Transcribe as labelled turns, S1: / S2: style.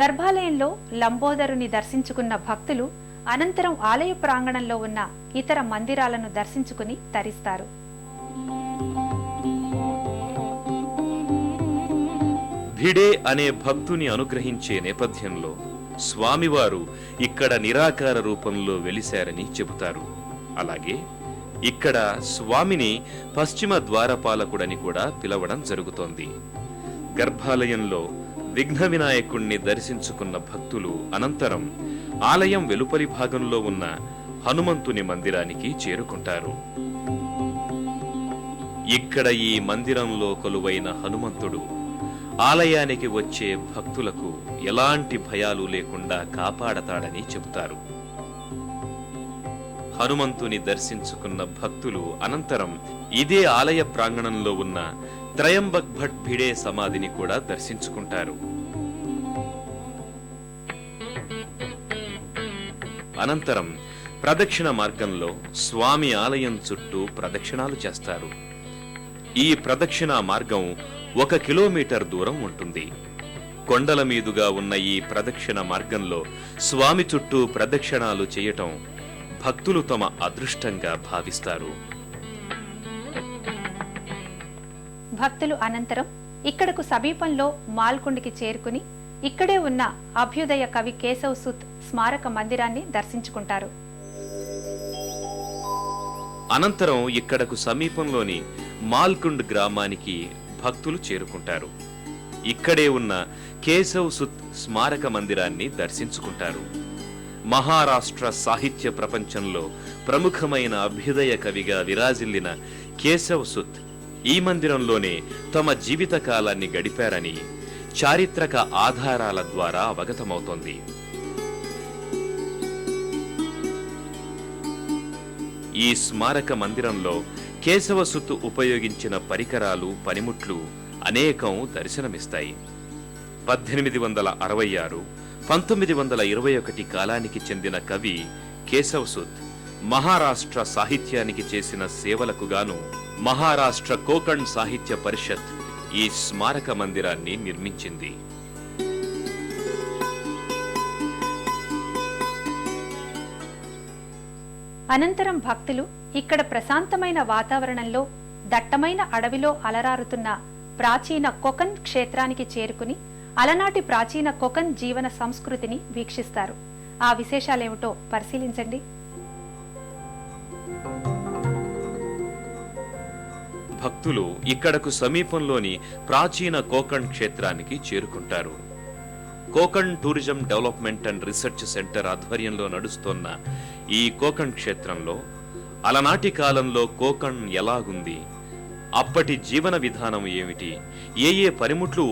S1: గర్భాలయంలో లంబోదరుని దర్శించుకున్న భక్తులు అనంతరం ఆలయ ప్రాంగణంలో ఉన్న ఇతర మందిరాలను దర్శించుకుని తరిస్తారు.
S2: భిడే అనే భక్తుని అనుగ్రహించే నేపథ్యంలో స్వామివారు ఇక్కడ నిరాకార రూపంలో వెలిశారని చెబుతారు. అలాగే ఇక్కడ స్వామిని పశ్చిమ ద్వారపాలకుడని కూడా పిలవడం జరుగుతోంది. గర్భాలయంలో విఘ్న వినాయకుణ్ణి దర్శించుకున్న భక్తులు అనంతరం ఆలయం వెలుపలి భాగంలో ఉన్న హనుమంతుని మందిరానికి చేరుకుంటారు. ఇక్కడ ఈ మందిరంలో కొలువైన హనుమంతుడు ఆలయానికి వచ్చే భక్తులకు ఎలాంటి భయాలు లేకుండా కాపాడతాడని చెబుతారు. హనుమంతుని దర్శించుకున్న భక్తులు అనంతరం ఇదే ఆలయ ప్రాంగణంలో ఉన్న త్రయంబక్ భట్ భిడే సమాధిని కూడా దర్శించుకుంటారు. అనంతరం ప్రదక్షిణ మార్గంలో స్వామి ఆలయం చుట్టూ ప్రదక్షిణాలు చేస్తారు. ఈ ప్రదక్షిణ మార్గం ఒక కిలోమీటర్ దూరం ఉంటుంది. కొండల మీదుగా ఉన్న ఈ ప్రదక్షిణ మార్గంలో స్వామి చుట్టూ ప్రదక్షిణాలు చేయటం భక్తులు తమ అదృష్టంగా భావిస్తారు.
S1: భక్తులు అనంతరం ఇక్కడకు సమీపంలో మాల్కొండకి చేరుకుని ఇక్కడే ఉన్న అభ్యుదయ కవి కేశవ్ సుత్ స్మారక మందిరాన్ని దర్శించుకుంటారు.
S2: అనంతరం ఇక్కడకు సమీపంలోని మాల్కుండ్ గ్రామానికి భక్తులు చేరుకుంటారు. ఇక్కడే ఉన్న కేశవ్ సుత్ స్మారక మందిరాన్ని దర్శించుకుంటారు. మహారాష్ట్ర సాహిత్య ప్రపంచంలో ప్రముఖమైన అభ్యుదయ కవిగా విరాజిల్లిన కేశవ్ సుత్ ఈ మందిరంలోనే తమ జీవిత కాలాన్ని గడిపారని చారిత్రక ఆధారాల ద్వారా అవగతమవుతోంది. ఈ స్మారక మందిరంలో కేశవసుత్తు ఉపయోగించిన పరికరాలు పనిముట్లు అనేకం దర్శనమిస్తాయి. పద్దెనిమిది వందల అరవై ఆరు పంతొమ్మిది వందల ఇరవై ఒకటి కాలానికి చెందిన కవి కేశవ్ కేశవసుత్ మహారాష్ట్ర సాహిత్యానికి చేసిన సేవలకు గాను మహారాష్ట్ర కోకణ్ సాహిత్య పరిషత్ ఈ స్మారక మందిరాన్ని నిర్మించింది.
S1: అనంతరం భక్తులు ఇక్కడ ప్రశాంతమైన వాతావరణంలో దట్టమైన అడవిలో అలరారుతున్న ప్రాచీన కొకన్ క్షేత్రానికి చేరుకుని అలనాటి ప్రాచీన కొకన్ జీవన సంస్కృతిని వీక్షిస్తారు. ఆ విశేషాలేమిటో పరిశీలించండి.
S2: భక్తులు ఇక్కడకు సమీపంలోని ప్రాచీన కోకణ్ క్షేత్రానికి చేరుకుంటారు. Konkan tourism development and research centre ఆధ్వర్యంలో నడుస్తోన్న ఈ కోకణ్ క్షేత్రంలో అలనాటి కాలంలో కోకణ్ ఎలాగుంది? అప్పటి జీవన విధానం ఏమిటి? ఏ ఏ పనిముట్లు